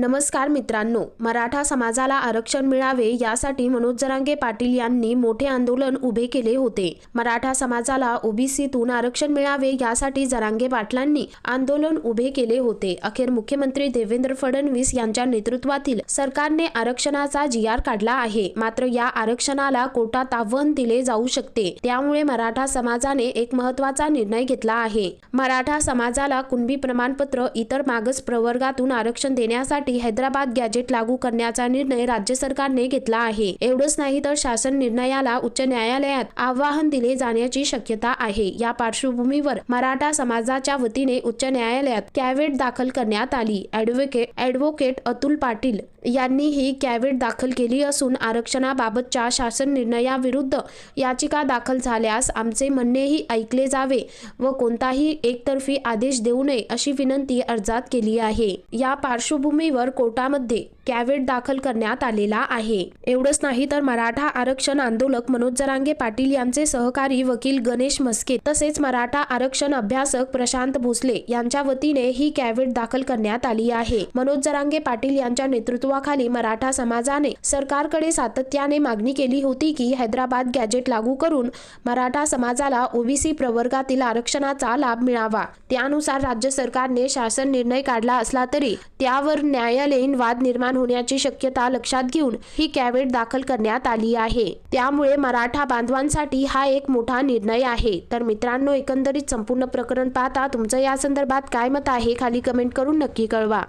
नमस्कार मित्रांनो मराठा समाजाला आरक्षण मिळावे यासाठी मनोज जरांगे पाटील यांनी मोठे आंदोलन उभे केले होते. मराठा समाजाला ओबीसीतून आरक्षण मिळावे यासाठी जरांगे पाटलांनी आंदोलन उभे केले होते. अखेर मुख्यमंत्री देवेंद्र फडणवीस यांच्या नेतृत्वातील सरकारने आरक्षणाचा जी आर काढला आहे. मात्र या आरक्षणाला कोटात आव्हान दिले जाऊ शकते. त्यामुळे मराठा समाजाने एक महत्त्वाचा निर्णय घेतला आहे. मराठा समाजाला कुणबी प्रमाणपत्र इतर मागास प्रवर्गातून आरक्षण देण्यासाठी हैदराबाद गॅजेट लागू करण्याचा निर्णय राज्य सरकारने घेतला आहे. एवढंच नाही तर शासन निर्णयाला उच्च न्यायालयात आव्हान दिले जाण्याची शक्यता आहे. या पार्श्वभूमीवर मराठा समाजाच्या वतीने उच्च न्यायालयात कॅवेट दाखल करण्यात आली. ॲडव्होकेट ॲडव्होकेट अतुल पाटील यांनी ही कॅव्हेट दाखल केली असून आरक्षणाबाबतच्या शासन निर्णयाविरुद्ध याचिका दाखल झाल्यास आमचे म्हणणेही ऐकले जावे व कोणताही एकतर्फी आदेश देऊ नये अशी विनंती अर्जात केली आहे. या पार्श्वभूमीवर कोर्टामध्ये कॅवेट दाखल करण्यात आलेला आहे. एवढंच नाही तर मराठा आरक्षण आंदोलक मनोज जरांगे पाटील यांचे सहकारी वकील गणेश मस्के तसेच मराठा आरक्षण अभ्यासक प्रशांत भोसले यांच्या वतीने ही कॅवेट दाखल करण्यात आली आहे. मनोज जरांगे पाटील यांच्या नेतृत्वाखाली मराठा समाजाने सरकारकडे सातत्याने मागणी केली होती की हैदराबाद गॅजेट लागू करून मराठा समाजाला ओबीसी प्रवर्गातील आरक्षणाचा लाभ मिळावा. त्यानुसार राज्य सरकारने शासन निर्णय काढला असला तरी त्यावर न्यायालयीन वाद निर्माण होण्याची शक्यता लक्षात घेऊन ही कॅवेट दाखल करण्यात आली आहे. त्यामुळे मराठा बांधवांसाठी हा एक मोठा निर्णय आहे. तर मित्रांनो एकंदरीत संपूर्ण प्रकरण पाहता तुमचं या संदर्भात काय मत आहे? खाली कमेंट करून नक्की कळवा.